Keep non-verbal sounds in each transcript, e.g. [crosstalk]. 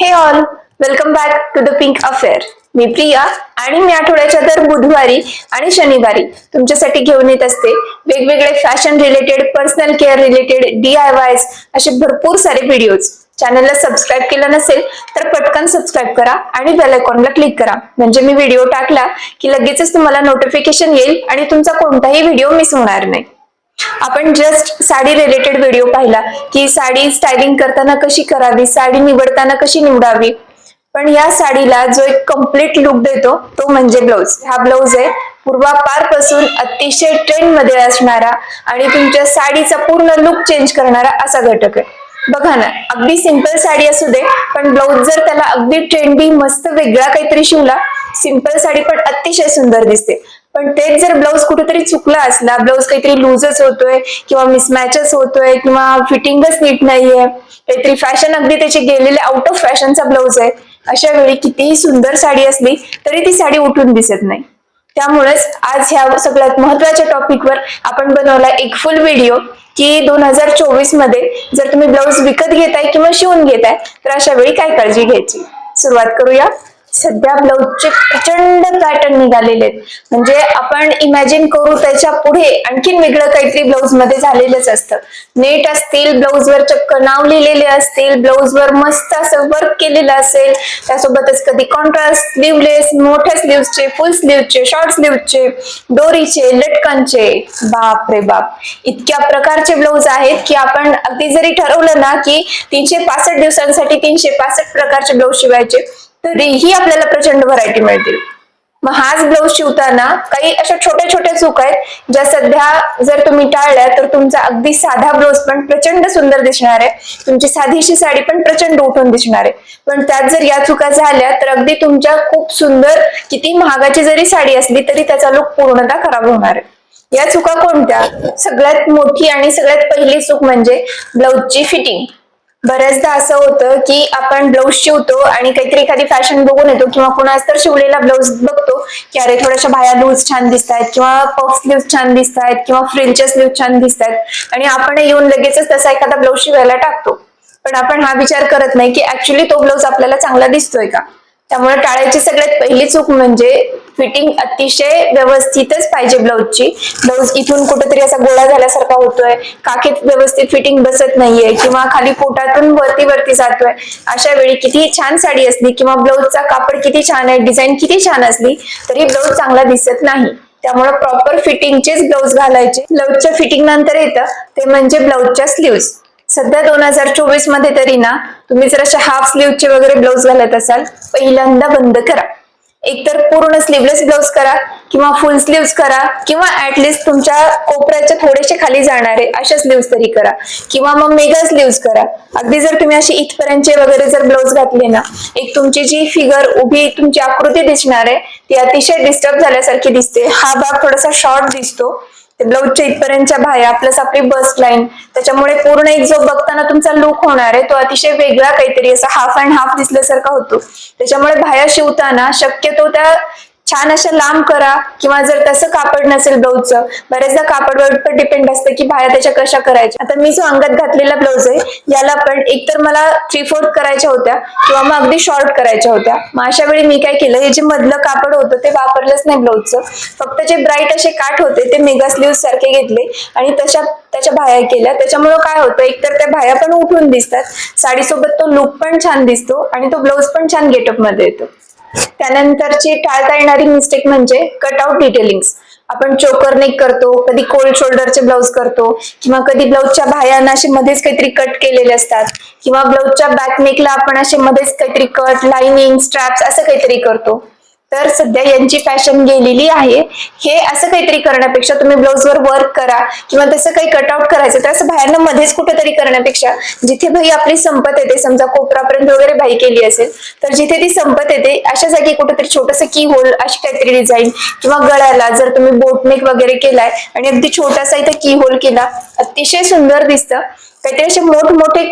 Hey all welcome back to the pink affair मी प्रिया आणि मी आठवड्याच्या दर बुधवारी आणि शनिवारी तुमच्यासाठी घेऊन येत असते वेगवेगळे fashion related personal care related D I Ys असे भरपूर सारे व्हिडिओज चॅनलला सबस्क्राईब केलं नसेल तर पटकन सबस्क्राईब करा आणि बेल आयकॉनला क्लिक करा. म्हणजे मी व्हिडिओ टाकला की लगेचच तुम्हाला नोटिफिकेशन येईल आणि तुमचा कोणताही व्हिडिओ मिस होणार नाही. आपण जस्ट साडी रिलेटेड व्हिडिओ पाहिला की साडी स्टायलिंग करताना कशी करावी साडी निवडताना कशी निवडावी. पण या साडीला जो एक कंप्लीट लुक देतो तो म्हणजे ब्लाऊज हा ब्लाऊज आहे पूर्वापारपासून अतिशय ट्रेंडमध्ये असणारा आणि तुमच्या साडीचा पूर्ण लुक चेंज करणारा असा घटक आहे. बघा ना अगदी सिंपल साडी असू दे पण ब्लाऊज जर त्याला अगदी ट्रेंडी मस्त वेगळा काहीतरी शिवला सिंपल साडी पण अतिशय सुंदर दिसते. पण तेच जर ब्लाऊज कुठेतरी चुकला असला ब्लाऊज काहीतरी लूजच होतोय किंवा मिसमॅचच होतोय किंवा फिटिंगच नीट नाहीये काहीतरी फॅशन अगदी त्याची गेलेले आउट ऑफ फॅशनचा ब्लाऊज आहे अशा वेळी कितीही सुंदर साडी असली तरी ती साडी उठून दिसत नाही. त्यामुळेच आज ह्या सगळ्यात महत्त्वाच्या टॉपिकवर आपण बनवला एक फुल व्हिडिओ की दोन हजार चोवीसमध्ये जर तुम्ही ब्लाऊज विकत घेताय किंवा शिवून घेताय तर अशा वेळी काय काळजी घ्यायची? सुरुवात करूया. सध्या ब्लाऊजचे प्रचंड पॅटर्न निघालेले आहेत. म्हणजे आपण इमॅजिन करू त्याच्या पुढे आणखीन वेगळं काहीतरी ब्लाऊजमध्ये झालेलंच असतं. नेट असतील ब्लाऊजवर चक्क नाव लिहिलेले असतील ब्लाऊजवर मस्त असं वर्क केलेलं असेल त्यासोबतच कधी कॉन्ट्रास्ट स्लीवलेस मोठ्या स्लीवचे फुल स्लीवचे शॉर्ट स्लीवचे दोरीचे लटकनचे. बाप रे बाप. इतक्या प्रकारचे ब्लाऊज आहेत की आपण अगदी जरी ठरवलं ना की तीनशे पासष्ट दिवसांसाठी तीनशे पासष्ट प्रकारचे ब्लाऊज शिवायचे तरीही आपल्याला प्रचंड व्हरायटी मिळतील. मग हाच ब्लाऊज शिवताना काही अशा छोट्या छोट्या चूक आहेत ज्या सध्या जर तुम्ही टाळल्या तर तुमचा अगदी साधा ब्लाऊज पण प्रचंड सुंदर दिसणार आहे. तुमची साधीशी साडी पण प्रचंड उठून दिसणार आहे. पण त्यात जर या चुका झाल्या तर अगदी तुमच्या खूप सुंदर किती महागाची जरी साडी असली तरी त्याचा लुक पूर्णतः खराब होणार आहे. या चुका कोणत्या? सगळ्यात मोठी आणि सगळ्यात पहिली चूक म्हणजे ब्लाऊजची फिटिंग बऱ्याचदा असं होतं की आपण ब्लाऊज शिवतो आणि काहीतरी एखादी फॅशन बघून येतो किंवा कुणाच तर शिवलेला ब्लाऊज बघतो की अरे थोड्याशा बाया लूज छान दिसतायत किंवा पफ स्लीव्ह छान दिसतायत किंवा फ्रिलच्या स्लीव्ह छान दिसतायत. आणि आपण येऊन लगेचच तसा एखादा ब्लाऊज शिवायला टाकतो. पण आपण हा विचार करत नाही की ऍक्च्युली तो ब्लाऊज आपल्याला चांगला दिसतोय का? त्यामुळे टाळायची सगळ्यात पहिली चूक म्हणजे फिटिंग अतिशय व्यवस्थितच पाहिजे ब्लाऊजची. ब्लाऊज इथून कुठेतरी असा गोळा झाल्यासारखा होतोय. काखेत व्यवस्थित फिटिंग बसत नाहीये किंवा खाली पोटातून वरती वरती जातोय. अशा वेळी किती छान साडी असली किंवा ब्लाऊजचा कापड किती छान आहे डिझाईन किती छान असली तरी ब्लाऊज चांगला दिसत नाही. त्यामुळे प्रॉपर फिटिंगचेच ब्लाऊज घालायचे. ब्लाऊजच्या फिटिंग नंतर येतं ते म्हणजे ब्लाऊजच्या स्लीव्स सध्या दोन हजार चोवीसमध्ये तरी ना तुम्ही जर अशा हाफ स्लीव्हचे वगैरे ब्लाऊज घालत असाल पहिल्यांदा बंद करा. एकतर पूर्ण स्लीवलेस ब्लाउज करा किंवा फुल स्लीव्स करा किंवा ऍटलिस्ट तुमच्या कोपऱ्याच्या थोडेसे खाली जाणारे अशा स्लीव्स तरी करा. किंवा मग मेगा स्लीव्स करा. अगदी जर तुम्ही अशी इथपर्यंतचे वगैरे जर ब्लाउज घातले ना एक तुमची जी फिगर उभी तुमची आकृती दिसणार आहे ती अतिशय डिस्टर्ब झाल्यासारखी दिसते. हा भाग थोडासा शॉर्ट दिसतो. ब्लाऊजच्या इथपर्यंतच्या बाह्या प्लस आपली बस्ट लाईन त्याच्यामुळे पूर्ण एक जो बघताना तुमचा लुक होणार आहे तो अतिशय वेगळा काहीतरी असा हाफ अँड हाफ दिसल्यासारखा होतो. त्याच्यामुळे बाह्या शिवताना शक्यतो त्या छान अशा लांब करा किंवा जर तसं कापड नसेल ब्लाऊजचं बऱ्याचदा कापडवर पण डिपेंड असतं की बाहेर त्याच्या कशा करायच्या. आता मी जो अंगात घातलेला ब्लाऊज आहे याला पण एकतर मला थ्री फोर्थ करायच्या होत्या किंवा मग अगदी शॉर्ट करायच्या होत्या. मग अशा वेळी मी काय केलं हे जे मधलं कापड होतं ते वापरलंच नाही ब्लाऊजचं. फक्त जे ब्राईट असे काठ होते ते मेगा स्लीव्ह सारखे घेतले आणि तशा त्याच्या बाह्या केल्या. त्याच्यामुळे काय होतं एकतर त्या बाह्या पण उठून दिसतात. साडीसोबत तो लुक पण छान दिसतो आणि तो ब्लाऊज पण छान गेटअपमध्ये येतो. त्यानंतरची टाळता येणारी मिस्टेक म्हणजे कटआउट डिटेलिंग आपण चोकर नेक करतो कधी कोल्ड शोल्डरचे ब्लाऊज करतो किंवा कधी ब्लाऊजच्या बाह्यांना असे मध्येच काहीतरी कट केलेले असतात किंवा ब्लाऊजच्या बॅक नेकला आपण असे मध्येच काहीतरी कट लाइनिंग स्ट्रॅप्स असं काहीतरी करतो. तर सध्या यांची फॅशन गेलेली आहे. हे असं काहीतरी करण्यापेक्षा तुम्ही ब्लाऊजवर वर्क करा किंवा तसं काही कटआउट करायचं तर असं बाहेरनं मध्येच कुठेतरी करण्यापेक्षा जिथे भाई आपली संपत येते समजा कोपरापर्यंत वगैरे भाई केली असेल तर जिथे ती संपत येते अशा जागी कुठेतरी छोटस की होल अशी काहीतरी डिझाईन किंवा गळ्याला जर तुम्ही बोटनेक वगैरे केलाय आणि अगदी छोटासा इथे की होल केला अतिशय सुंदर दिसतं. काहीतरी असे मोठमोठे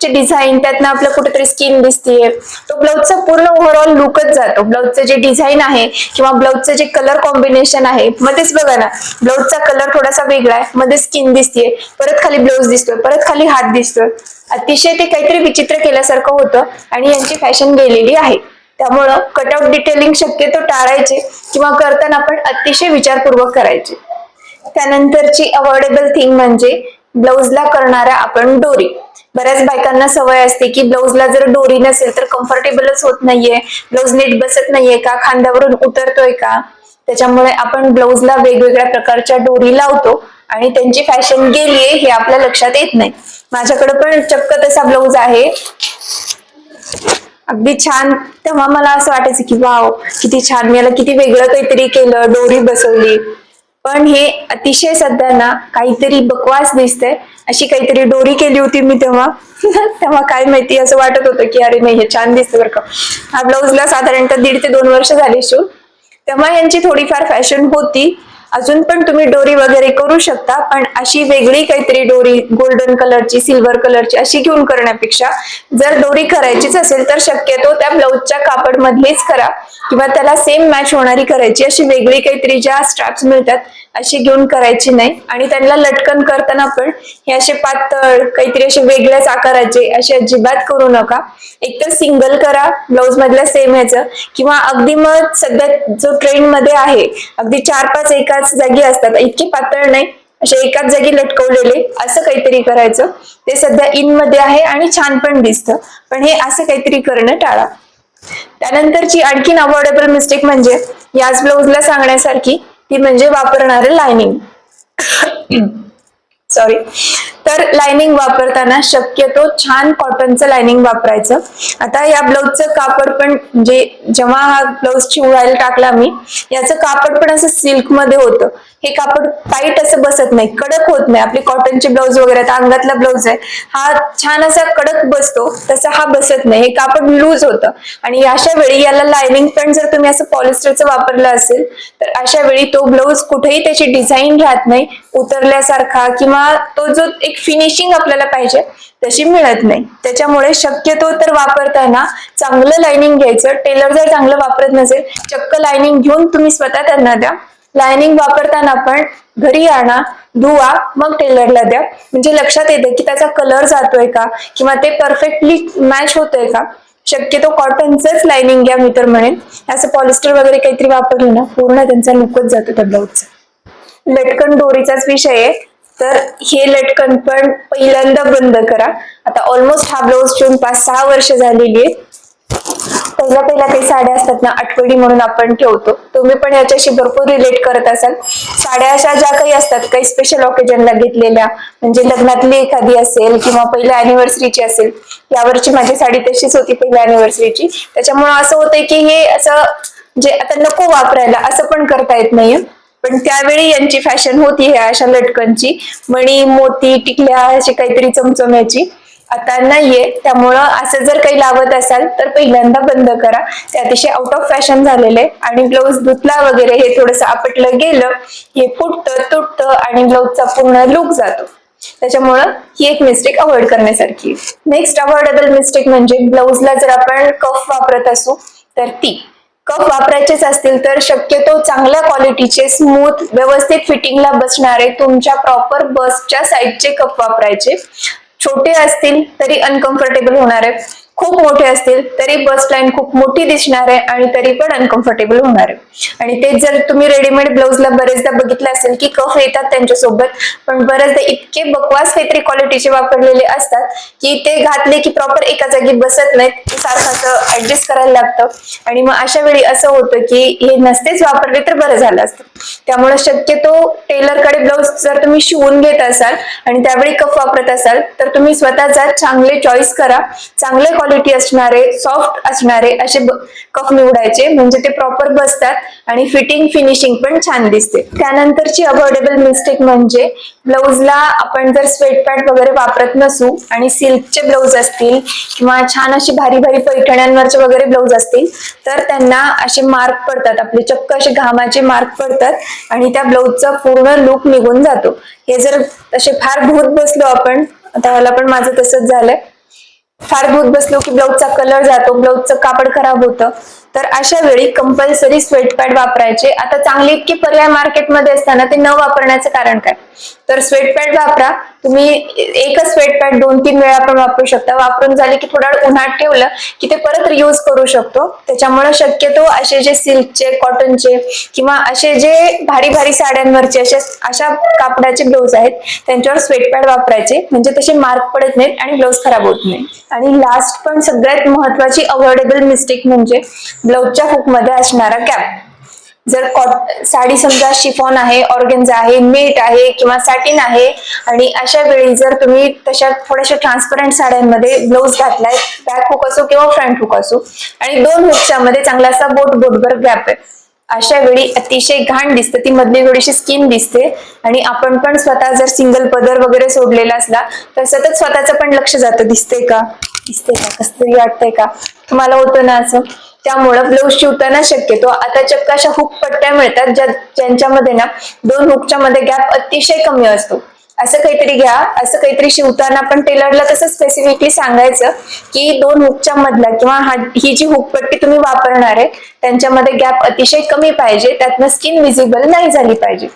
चे डिझाईन त्यातनं आपलं कुठेतरी स्किन दिसतीये. तो ब्लाऊजचा पूर्ण ओव्हरऑल लुकच जातो. ब्लाऊजचं जे डिझाईन आहे किंवा ब्लाऊजचं जे कलर कॉम्बिनेशन आहे मध्येच बघा ना. ब्लाऊजचा कलर थोडासा वेगळा आहे मध्ये स्किन दिसतीये. परत खाली ब्लाऊज दिसतोय परत खाली हात दिसतोय. अतिशय ते काहीतरी विचित्र केल्यासारखं होतं आणि यांची फॅशन गेलेली आहे. त्यामुळं कटआउट डिटेलिंग शक्यतो टाळायचे किंवा करताना आपण अतिशय विचारपूर्वक करायचे. त्यानंतरची अवॉर्डेबल थिंग म्हणजे ब्लाऊजला करणाऱ्या आपण डोरी बऱ्याच बायकांना सवय असते की ब्लाऊजला जर डोरी नसेल तर कम्फर्टेबलच होत नाहीये. ब्लाऊज नीट बसत नाहीये का? खांद्यावरून उतरतोय का? त्याच्यामुळे आपण ब्लाऊजला वेगवेगळ्या प्रकारच्या डोरी लावतो आणि त्यांची फॅशन गेलीये हे आपल्या लक्षात येत नाही. माझ्याकडे पण चक्क तसा ब्लाऊज आहे. अगदी छान. तेव्हा मला असं वाटायचं की वाव किती छान. मी याला किती वेगळं काहीतरी केलं डोरी बसवली. पण हे अतिशय सध्या ना काहीतरी बकवास दिसतंय. अशी काहीतरी डोरी केली होती मी तेव्हा. [laughs] तेव्हा काय माहिती असं वाटत होतं की अरे नाही हे छान दिसतं बरं का. हा ब्लाऊजला साधारणतः दीड ते दोन वर्ष झाली शिव. तेव्हा यांची थोडीफार फॅशन होती. अजून पण तुम्ही डोरी वगैरे करू शकता पण अशी वेगळी काहीतरी डोरी गोल्डन कलरची सिल्वर कलरची अशी घेऊन करण्यापेक्षा जर डोरी करायचीच असेल तर शक्यतो त्या ब्लाऊजच्या कापड मधलीच करा. किंवा त्याला सेम मॅच होणारी करायची अशी वेगळी काहीतरी ज्या स्ट्रॅप्स मिळतात अशी घेऊन करायची नाही. आणि त्यांना लटकन करताना पण हे असे पातळ काहीतरी असे वेगळ्याच आकाराचे असे अजिबात करू नका. एकतर सिंगल करा ब्लाऊज मधल्या सेम ह्याचं. किंवा अगदी मग सध्या जो ट्रेंडमध्ये आहे अगदी चार पाच एकाच जागी असतात. इतके पातळ नाही असे एकाच जागी लटकवलेले असं काहीतरी करायचं. ते सध्या इनमध्ये आहे आणि छान पण दिसतं. पण हे असं काहीतरी करणं टाळा. त्यानंतरची आणखीन अवॉर्डेबल मिस्टेक म्हणजे याच ब्लाऊजला सांगण्यासारखी ती म्हणजे वापरणारे लायनिंग सॉरी [coughs] तर लाइनिंग वापरताना शक्यतो छान कॉटनचं लाइनिंग वापरायचं. आता या ब्लाऊजचं कापड पण जे जेव्हा हा ब्लाऊज शिवायला टाकला मी याचं कापड पण असं सिल्कमध्ये होतं. हे कापड टाईट असं बसत नाही कडक होत नाही. आपले कॉटनचे ब्लाऊज वगैरे आता अंगातला ब्लाऊज आहे हा छान असा कडक बसतो तसा हा बसत नाही. हे कापड लूज होतं. आणि अशा वेळी याला लाइनिंग पण जर तुम्ही असं पॉलिस्टरचं वापरलं असेल तर अशा वेळी तो ब्लाऊज कुठेही त्याची डिझाईन राहत नाही उतरल्यासारखा किंवा तो जो एक फिनिशिंग आपल्याला पाहिजे तशी मिळत नाही. त्याच्यामुळे शक्यतो तर वापरताना चांगलं लाइनिंग घ्यायचं. टेलर जर चांगलं वापरत नसेल चक्क लाइनिंग घेऊन तुम्ही स्वतः त्यांना द्या. लाइनिंग वापरताना पण घरी आणा धुवा मग टेलरला द्या. म्हणजे लक्षात येते की त्याचा कलर जातोय का किंवा ते परफेक्टली मॅच होतोय का. शक्यतो कॉटनचंच लाइनिंग घ्या मी तर म्हणेन. असं पॉलिस्टर वगैरे काहीतरी वापरलं ना पूर्ण त्यांचा लुकच जातो त्या ब्लाऊजचा लटकन दोरीचाच विषय आहे. तर हे लटकन पण पहिल्यांदा बंद करा. आता ऑलमोस्ट हा ब्लाऊज शिवून पाच सहा वर्ष झालेली आहेत पहिल्या पहिल्या काही साड्या असतात ना आठवडी म्हणून आपण ठेवतो. तुम्ही पण याच्याशी भरपूर रिलेट करत असाल. साड्या अशा ज्या काही असतात काही स्पेशल ऑकेजनला घेतलेल्या म्हणजे लग्नातली एखादी असेल किंवा पहिल्या अॅनिव्हर्सरीची असेल यावरची माझी साडी तशीच होती पहिल्या अॅनिव्हर्सरीची त्याच्यामुळे असं होतंय की हे असं जे आता नको वापरायला असं पण करता येत नाहीये. पण त्यावेळी यांची फॅशन होती ह्या अशा लटकनची. मणी मोती टिकल्या अशी काहीतरी चमचम्याची. आता नाहीये. त्यामुळं असं जर काही लावत असाल तर पहिल्यांदा बंद करा. ते अतिशय आउट ऑफ फॅशन झालेले आणि ब्लाऊज धुतला वगैरे हे थोडस आपटलं गेलं हे फुटतं तुटतं आणि ब्लाऊजचा पूर्ण लुक जातो. त्याच्यामुळं ही एक मिस्टेक अवॉइड करण्यासारखी. नेक्स्ट अवॉइडेबल मिस्टेक म्हणजे ब्लाऊजला जर आपण कफ वापरत असू तर ती. कप वापरायचेच असतील तर शक्यतो चांगल्या क्वालिटीचे स्मूथ व्यवस्थित फिटिंगला बसणारे तुमच्या प्रॉपर बसच्या साईजचे कप वापरायचे. छोटे असतील तरी अनकम्फर्टेबल होणार. आहे खूप मोठे असतील तरी बस लाईन खूप मोठी दिसणार आहे आणि तरी पण अनकम्फर्टेबल होणार आहे. आणि ते जर तुम्ही रेडीमेड ब्लाऊजला बरेचदा बघितलं असेल की कफ येतात त्यांच्यासोबत पण बरेचदा इतके बकवास काहीतरी क्वालिटीचे वापरलेले असतात की ते घातले की प्रॉपर एका जागी बसत नाहीत सारखं ऍडजस्ट करायला लागतं. आणि मग अशा वेळी असं होतं की हे नसतेच वापरले तर बरं झालं असतं. त्यामुळे शक्यतो टेलरकडे ब्लाऊज जर तुम्ही शिवून घेत असाल आणि त्यावेळी कफ वापरत असाल तर तुम्ही स्वतःचा चांगले चॉईस करा. चांगले क्वालिटी असणारे सॉफ्ट असणारे असे कफ निवडायचे. म्हणजे ते प्रॉपर बसतात आणि फिटिंग फिनिशिंग पण छान दिसते. त्यानंतरची अवॉर्डेबल मिस्टेक म्हणजे ब्लाऊजला आपण जर स्वेट पॅड वगैरे वापरत नसू आणि सिल्कचे ब्लाऊज असतील किंवा छान अशी भारी भारी पैठण्यांवरचे वगैरे ब्लाऊज असतील तर त्यांना असे मार्क पडतात. आपले चक्क असे घामाचे मार्क पडतात. आणि त्या ब्लाऊजचा पूर्ण लुक निघून जातो. हे जर तसे फार भूत बसलो आपण आता पण माझं तसंच झालंय. फार भूत बसलो की ब्लाऊजचा कलर जातो ब्लाऊजचं कापड खराब होतं. तर अशा वेळी कंपल्सरी स्वेट पॅड वापरायचे. आता चांगले इतके पर्याय मार्केटमध्ये असताना ते न वापरण्याचं कारण काय? तर स्वेट पॅड वापरा. तुम्ही एकच स्वेट पॅड दोन तीन वेळा पण वापरू शकता. वापरून झाले की थोडा वेळ उन्हात ठेवलं की ते परत यूज करू शकतो. त्याच्यामुळे शक्यतो असे जे सिल्कचे कॉटनचे किंवा असे जे भारी भारी साड्यांवरचे असे अशा कापडाचे ब्लाऊज आहेत त्यांच्यावर स्वेट पॅड वापरायचे. म्हणजे तसे मार्क पडत नाहीत आणि ब्लाऊज खराब होत नाही आणि लास्ट पण सगळ्यात महत्वाची अवॉइडेबल मिस्टेक म्हणजे ब्लाऊजच्या हुकमध्ये असणारा गॅप जर कॉट साडी समजा शिफॉन आहे ऑर्गेन्झा आहे मेट आहे किंवा सॅटिन आहे आणि अशा वेळी जर तुम्ही तशा थोड्याशा ट्रान्सपरंट साड्यांमध्ये ब्लाऊज घातलाय बॅक हुक असो किंवा फ्रंट हुक असो आणि दोन हुकच्या मध्ये चांगला असा बोट बोटभर गॅप आहे. अशा वेळी अतिशय घाण दिसते ती मधली थोडीशी स्किन दिसते आणि आपण पण स्वतः जर सिंगल पदर वगैरे सोडलेला असला तर सतत स्वतःचं पण लक्ष जातं दिसते का? दिसते का? कसं तरी वाटतंय का? तुम्हाला होतं ना असं? त्यामुळं ब्लाऊज शिवताना शक्यतो. आता चक्क अशा हुक पट्ट्या मिळतात ज्या ज्यांच्यामध्ये ना दोन हुकच्या मध्ये गॅप अतिशय कमी असतो. असं काहीतरी घ्या. असं काहीतरी शिवताना पण टेलरला कसं स्पेसिफिकली सांगायचं की दोन हुकच्या मधला किंवा ही जी हुकपट्टी तुम्ही वापरणार आहे त्यांच्यामध्ये गॅप अतिशय कमी पाहिजे. त्यातनं स्किन विजिबल नाही झाली पाहिजे.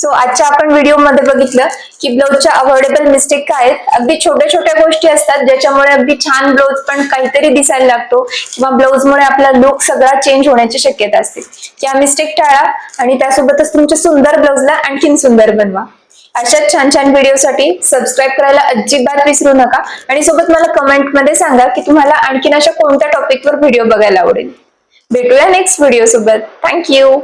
सो आजच्या आपण व्हिडिओमध्ये बघितलं की ब्लाऊजच्या अवॉइडेबल मिस्टेक काय आहेत. अगदी छोट्या छोट्या गोष्टी असतात ज्याच्यामुळे अगदी छान ब्लाऊज पण काहीतरी दिसायला लागतो किंवा ब्लाऊजमुळे आपला लुक सगळा चेंज होण्याची शक्यता असते. या मिस्टेक टाळा आणि त्यासोबतच तुमच्या सुंदर ब्लाऊजला आणखीन सुंदर बनवा. अशाच छान छान व्हिडिओसाठी सबस्क्राईब करायला अजिबात विसरू नका आणि सोबत मला कमेंटमध्ये सांगा की तुम्हाला आणखीन अशा कोणत्या टॉपिकवर व्हिडिओ बघायला आवडेल. भेटूया नेक्स्ट व्हिडिओ सोबत. थँक्यू